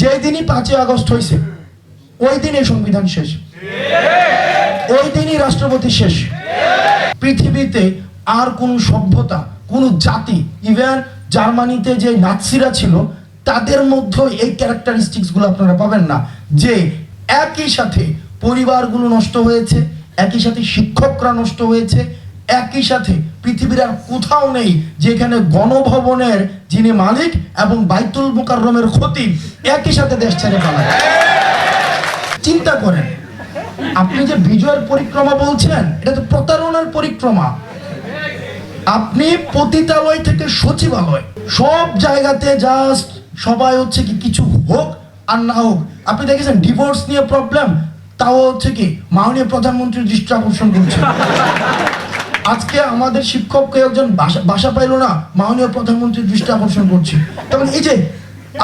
যেই দিনই পাঁচই আগস্ট হয়েছে ওই দিন এই সংবিধান শেষ। ওই দিনই রাষ্ট্রপতি শেষ। পৃথিবীতে আর কোন সভ্যতা, কোন জাতি ইভেন জার্মানিতে যে নাৎসিরা ছিল, তাদের মধ্যে এই ক্যারেক্টারিস্টিক্সগুলো আপনারা পাবেন না। যে একই সাথে পরিবারগুলো নষ্ট হয়েছে, একই সাথে শিক্ষকরা নষ্ট হয়েছে একই সাথে পৃথিবীর আর কোথাও নেই যেখানে গণভবনের যিনি মালিক এবং বাইতুল মুকাররমের খতিব একই সাথে দেশ ছেড়ে পালায় চিন্তা করেন, আপনি যে বিজয়ের পরিক্রমা বলছেন, এটা তো প্রতারণার পরিক্রমা। আপনি পতিতালয় থেকে সচিবালয়, সব জায়গাতে জাস্ট সবাই হচ্ছে কি কিছু হোক আর না হোক। আপনি দেখেছেন ডিভোর্স নিয়ে প্রবলেম তাও হচ্ছে কি মাননীয় প্রধানমন্ত্রীর দৃষ্টি আকর্ষণ করছে আজকে আমাদের শিক্ষককে একজন বাসা বাসা পাইলো না, মাননীয় প্রধানমন্ত্রীর দৃষ্টি আকর্ষণ করছে। তখন এই যে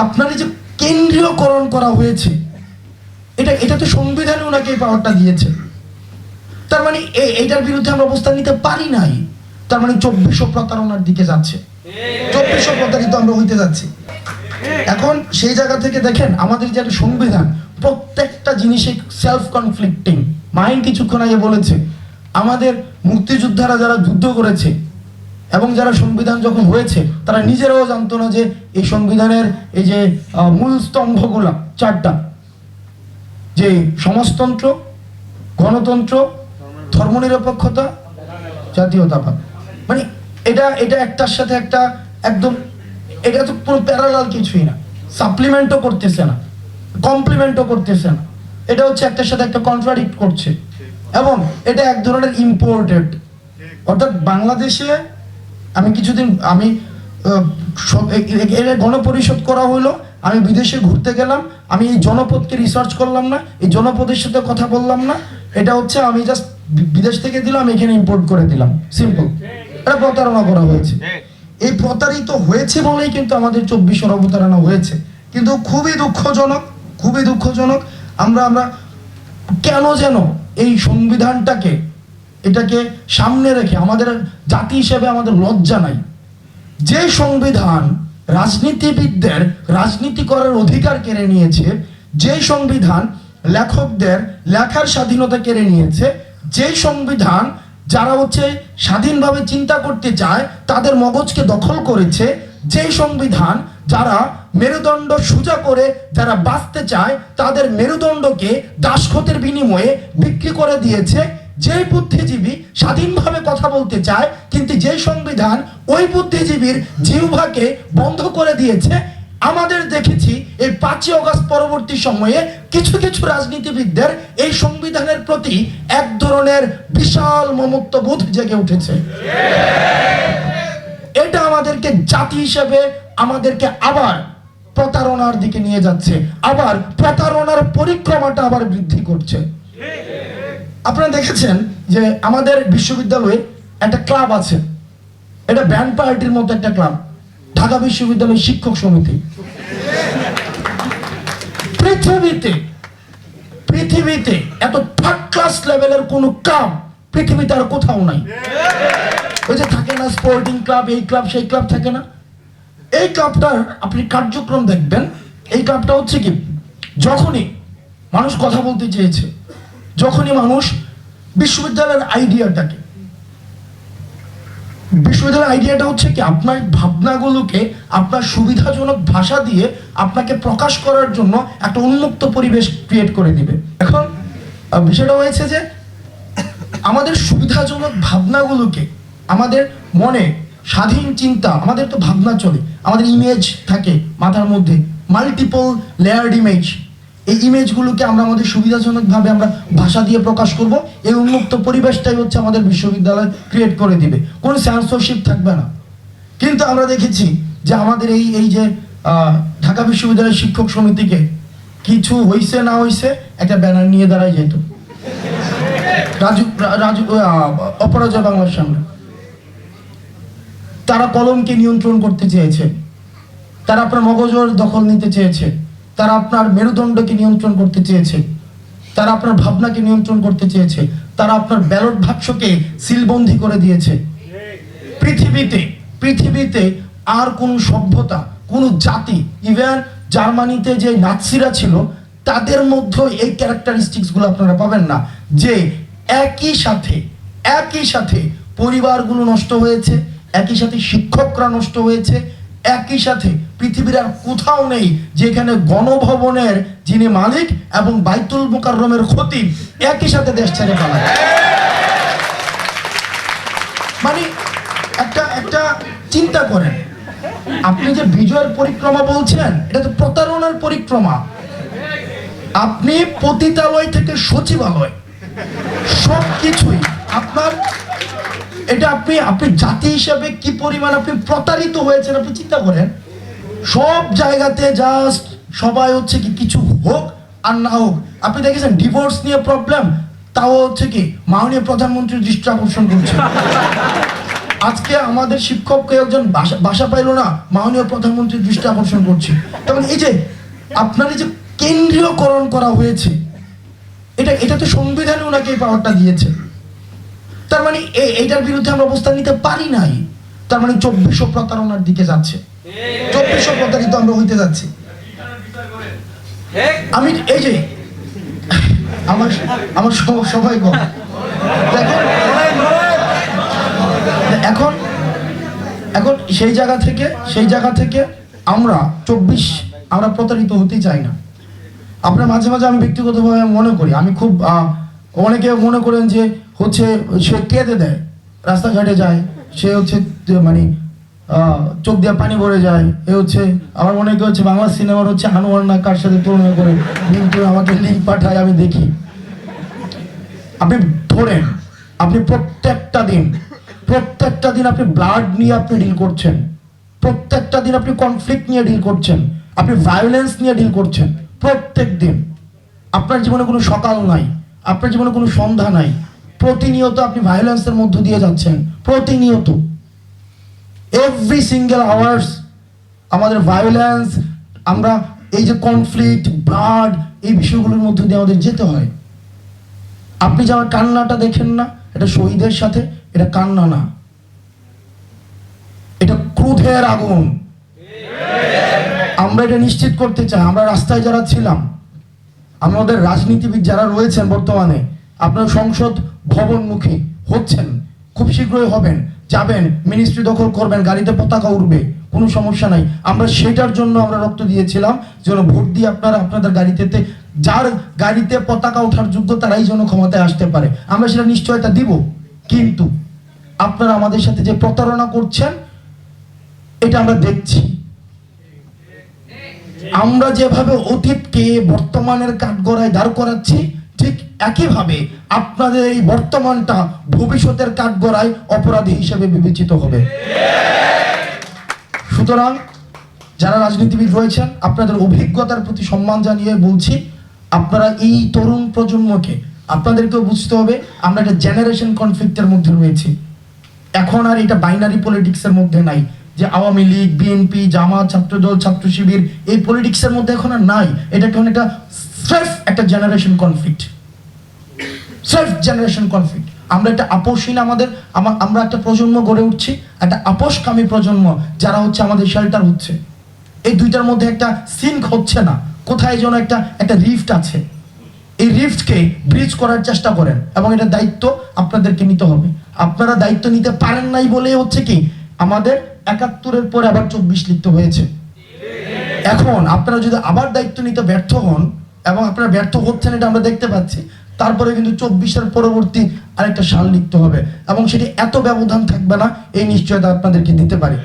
আপনার এই যে কেন্দ্রীয়করণ করা হয়েছে, এটা এটা তো সংবিধানে ওনাকে এই পাওয়ারটা দিয়েছে। তার মানে এইটার বিরুদ্ধে আমরা অবস্থান নিতে পারি নাই। তার মানে চব্বিশশো প্রতারণার দিকে যাচ্ছে। চব্বিশশো প্রতারিত আমরা হইতে যাচ্ছি। এখন সেই জায়গা থেকে দেখেন, আমাদের যে একটা সংবিধান, প্রত্যেকটা জিনিসে সেলফ কনফ্লিক্টিং মাইন্ড কিছুক্ষণ আগে বলেছে আমাদের মুক্তিযোদ্ধারা যারা যুদ্ধ করেছে এবং যারা সংবিধান যখন হয়েছে, তারা নিজেরাও জানতো না যে এই সংবিধানের এই যে মূল স্তম্ভগুলা, চারটা। যে সমাজতন্ত্র, গণতন্ত্র, ধর্মনিরপেক্ষতা, জাতীয়তাবাদ। মানে এটা এটা একটার সাথে একটা একদম, এটা তো পুরো প্যারালাল কিছুই না। সাপ্লিমেন্টও করতেছে না কমপ্লিমেন্টও করতেছে না। এটা হচ্ছে একটার সাথে একটা কন্ট্রাডিক্ট করছে। এবং এটা এক ধরনের ইম্পোর্টেড অর্থাৎ বাংলাদেশে আমি কিছুদিন, আমি গণপরিষদ করা হলো আমি বিদেশে ঘুরতে গেলাম, আমি এই জনপদকে রিসার্চ করলাম না, এই জনপদের সাথে কথা বললাম না, এটা হচ্ছে আমি জাস্ট বিদেশ থেকে দিলাম, এখানে ইম্পোর্ট করে দিলাম। সিম্পল এটা প্রতারণা করা হয়েছে। এই প্রতারিত হয়েছে বলেই কিন্তু আমাদের চব্বিশের অবতারণা হয়েছে। কিন্তু খুবই দুঃখজনক খুবই দুঃখজনক, আমরা আমরা কেন যেন এই সংবিধানটাকে, এটাকে সামনে রেখে আমাদের জাতি হিসেবে আমাদের লজ্জা নাই। যে সংবিধান রাজনীতিবিদদের রাজনীতি করার অধিকার কেড়ে নিয়েছে, যে সংবিধান লেখকদের লেখার স্বাধীনতা কেড়ে নিয়েছে, যে সংবিধান যারা হচ্ছে স্বাধীনভাবে চিন্তা করতে চায়, তাদের মগজকে দখল করেছে, যে সংবিধান যারা মেরুদণ্ড সোজা করে যারা বাঁচতে চায়, তাদের মেরুদণ্ডকে দাসখতের বিনিময়ে বিক্রি করে দিয়েছে। যে বুদ্ধিজীবী স্বাধীনভাবে কথা বলতে চায়, কিন্তু যে সংবিধান ওই বুদ্ধিজীবীর জিহ্বাকে বন্ধ করে দিয়েছে, আমাদের দেখেছি এই পাঁচই অগস্ট পরবর্তী সময়ে কিছু কিছু রাজনীতিবিদদের এই সংবিধানের প্রতি এক ধরনের বিশাল মমত্ববোধ জেগে উঠেছে। এটা আমাদেরকে জাতি হিসেবে, আমাদেরকে আবার প্রতারণার দিকে নিয়ে যাচ্ছে। আবার প্রতারণার পরিক্রমাটা আবার বৃদ্ধি করছে। আপনারা দেখেছেন যে আমাদের বিশ্ববিদ্যালয়ে একটা ক্লাব আছে। এটা ব্যান্ড পার্টির মতো একটা ক্লাব। ঢাকা বিশ্ববিদ্যালয় শিক্ষক সমিতি। পৃথিবীতে পৃথিবীতে এত থার্ড ক্লাস লেভেলের কোন ক্লাব পৃথিবীতে আর কোথাও নাই। ওই যে থাকে না স্পোর্টিং ক্লাব এই ক্লাব, সেই ক্লাব থাকে না। এই ক্লাবটার আপনি কার্যক্রম দেখবেন। এই ক্লাবটা হচ্ছে কি? যখনই মানুষ কথা বলতে চেয়েছে, যখনই মানুষ বিশ্ববিদ্যালয়ের আইডিয়াটাকে, বিশ্ববিদ্যালয়ের আইডিয়াটা হচ্ছে কি? আপনার ভাবনাগুলোকে, আপনার সুবিধাজনক ভাষা দিয়ে আপনাকে প্রকাশ করার জন্য একটা উন্মুক্ত পরিবেশ ক্রিয়েট করে দিবে। এখন বিষয়টা হয়েছে যে আমাদের সুবিধাজনক ভাবনাগুলোকে, আমাদের মনে স্বাধীন চিন্তা, আমাদের তো ভাবনা চলে, আমাদের ইমেজ থাকে মাথার মধ্যে মাল্টিপল লেয়ার্ড ইমেজ এই ইমেজগুলোকে আমরা আমাদের সুবিধাজনকভাবে আমরা ভাষা দিয়ে প্রকাশ করব, এই উন্মুক্ত পরিবেশটাই হচ্ছে আমাদের বিশ্ববিদ্যালয় ক্রিয়েট করে দিবে। কোনো সেন্সরশিপ থাকবে না। কিন্তু আমরা দেখেছি যে আমাদের এই এই যে ঢাকা বিশ্ববিদ্যালয়ের শিক্ষক সমিতিকে কিছু হইছে না হইছে একটা ব্যানার নিয়ে দাঁড়ায় যেত। রাজু রাজু অপরাজয় বাংলার সামনে। তারা কলমকে নিয়ন্ত্রণ করতে চেয়েছে। তারা আপনার মগজর দখল নিতে চেয়েছে। তারা আপনার মেরুদণ্ডকে নিয়ন্ত্রণ করতে চেয়েছে। তারা আপনার ভাবনাকে নিয়ন্ত্রণ করতে চেয়েছে। তারা আপনার ব্যালট বাক্সকে সিলবন্দি করে দিয়েছে। পৃথিবীতে পৃথিবীতে আর কোন সভ্যতা, কোন জাতি ইভেন জার্মানিতে যে নাৎসিরা ছিল, তাদের মধ্যে এই ক্যারেক্টারিস্টিক্সগুলো আপনারা পাবেন না। যে একই সাথে একই সাথে পরিবারগুলো নষ্ট হয়েছে একই সাথে শিক্ষকরা নষ্ট হয়েছে, একই সাথে পৃথিবীর আর কোথাও নেই যেখানে গণভবনের যিনি মালিক এবং বাইতুল মোকাররমের ক্ষতি একই সাথে দেশ ছেড়ে পালায় মানে একটা একটা চিন্তা করেন, আপনি যে বিজয়ের পরিক্রমা বলছেন, এটা তো প্রতারণার পরিক্রমা। আপনি পতিতালয় থেকে সচিবালয় সব কিছুই আপনার এটা আপনি আপনি জাতি হিসাবে কি পরিমাণ আপনি প্রতারিত হয়েছেন আপনি চিন্তা করেন? সব জায়গাতে জাস্ট সবাই হচ্ছে কি কিছু হোক আর না হোক। আপনি দেখেছেন ডিভোর্স নিয়ে প্রবলেম তাও হচ্ছে কি মাননীয় প্রধানমন্ত্রীর দৃষ্টি আকর্ষণ করছে আজকে আমাদের শিক্ষককে একজন বাসা বাসা পাইলো না, মাননীয় প্রধানমন্ত্রীর দৃষ্টি আকর্ষণ করছে। তখন এই যে আপনার এই যে কেন্দ্রীয়করণ করা হয়েছে, এটা এটা তো সংবিধানে ওনাকে এই পাওয়ারটা দিয়েছে। তার মানে এইটার বিরুদ্ধে আমরা অবস্থান নিতে পারি নাই। তার মানে চব্বিশশো প্রতারণার দিকে যাচ্ছে। চব্বিশশো প্রতারিত আমরা হইতে যাচ্ছি। আমি, এই যে, আমার আমার সবাই কম এখন এখন সেই জায়গা থেকে, সেই জায়গা থেকে আমরা চব্বিশ, আমরা প্রতারিত হতে চাই না। আপনার মাঝে মাঝে আমি ব্যক্তিগতভাবে মনে করি, আমি খুব অনেকে মনে করেন যে হচ্ছে সে কেঁদে দেয়, রাস্তাঘাটে যায়, সে হচ্ছে মানে চোখ দিয়ে পানি ভরে যায়, এ হচ্ছে আমার মনে হচ্ছে বাংলা সিনেমার হচ্ছে আনোয়ার না কার সাথে তুলনা করে, কিন্তু আমাকে লিঙ্ক পাঠায়, আমি দেখি। আপনি ধরেন, আপনি প্রত্যেকটা দিন প্রত্যেকটা দিন আপনি ব্লাড নিয়ে আপনি ডিল করছেন, প্রত্যেকটা দিন আপনি কনফ্লিক্ট নিয়ে ডিল করছেন, আপনি ভায়োলেন্স নিয়ে ডিল করছেন, প্রত্যেক দিন। আপনার জীবনে কোনো সকাল নাই। আপনার জীবনে কোনো সন্ধ্যা নাই। প্রতিনিয়ত আপনি ভায়োলেন্সের মধ্য দিয়ে যাচ্ছেন। প্রতিনিয়ত। এভরি সিঙ্গেল আওয়ার্স আমাদের ভায়োলেন্স আমরা এই যে কনফ্লিক্ট ব্লাড এই বিষয়গুলোর মধ্য দিয়ে আমাদের যেতে হয়। আপনি যে আমার কান্নাটা দেখেন না, এটা শহীদের সাথে, এটা কান্না না। এটা ক্রোধের আগুন। আমরা এটা নিশ্চিত করতে চাই। আমরা রাস্তায় যারা ছিলাম আমাদের রাজনীতিবিদ যারা রয়েছেন বর্তমানে, আপনার সংসদ ভবনমুখী হচ্ছেন, খুব শীঘ্রই হবেন, যাবেন মিনিস্ট্রি দখল করবেন, গাড়িতে পতাকা উঠবে কোনো সমস্যা নাই। আমরা সেটার জন্য আমরা রক্ত দিয়েছিলাম, যেন ভোট দিয়ে আপনারা আপনাদের গাড়িতে যার গাড়িতে পতাকা ওঠার যোগ্য তারাই যেন ক্ষমতায় আসতে পারে। আমরা সেটা নিশ্চয়তা দিব, কিন্তু আপনারা আমাদের সাথে যে প্রতারণা করছেন, এটা আমরা দেখছি। আমরা যেভাবে অতীতকে বর্তমানের কাঠগড়ায় দাঁড় করাচ্ছি, ঠিক একইভাবে আপনাদের এই বর্তমানটা ভবিষ্যতের কাঠগড়ায় অপরাধী হিসেবে বিবেচিত হবে। সুতরাং যারা রাজনীতিবিদ রয়েছেন, আপনাদের অভিজ্ঞতার প্রতি সম্মান জানিয়ে বলছি, আপনারা এই তরুণ প্রজন্মকে, আপনাদেরকেও বুঝতে হবে, আমরা একটা জেনারেশন কনফ্লিক্টের মধ্যে রয়েছি। এখন আর এটা বাইনারি পলিটিক্সের মধ্যে নাই। যে আওয়ামী লীগ, বিএনপি, জামাত, ছাত্রদল, ছাত্র শিবির, এই পলিটিক্সের মধ্যে এখন আর নাই। এটা এখন একটা সেলফ একটা generation conflict self generation conflict আমরা একটা আপোষহীন আমাদের আমরা একটা প্রজন্ম গড়ে উঠছি, একটা আপোষকামী প্রজন্ম যারা হচ্ছে আমাদের শেল্টার হচ্ছে। এই দুইটার মধ্যে একটা সিঙ্ক হচ্ছে না। কোথায় যেন একটা একটা রিফট আছে। এই রিফটকে ব্রিজ করার চেষ্টা করেন। এবং এটা দায়িত্ব আপনাদেরকে নিতে হবে। আপনারা দায়িত্ব নিতে পারেন নাই বলে হচ্ছে কি আমাদের একাত্তরের পরে আবার চব্বিশ লিখতে হয়েছে। এখন আপনারা যদি আবার দায়িত্ব নিতে ব্যর্থ হন এবং আপনারা ব্যর্থ হচ্ছেন এটা আমরা দেখতে পাচ্ছি, তারপরে কিন্তু চব্বিশের পরবর্তী আরেকটা সাল লিখতে হবে এবং সেটি এত ব্যবধান থাকবে না, এই নিশ্চয়তা আপনাদেরকে দিতে পারি।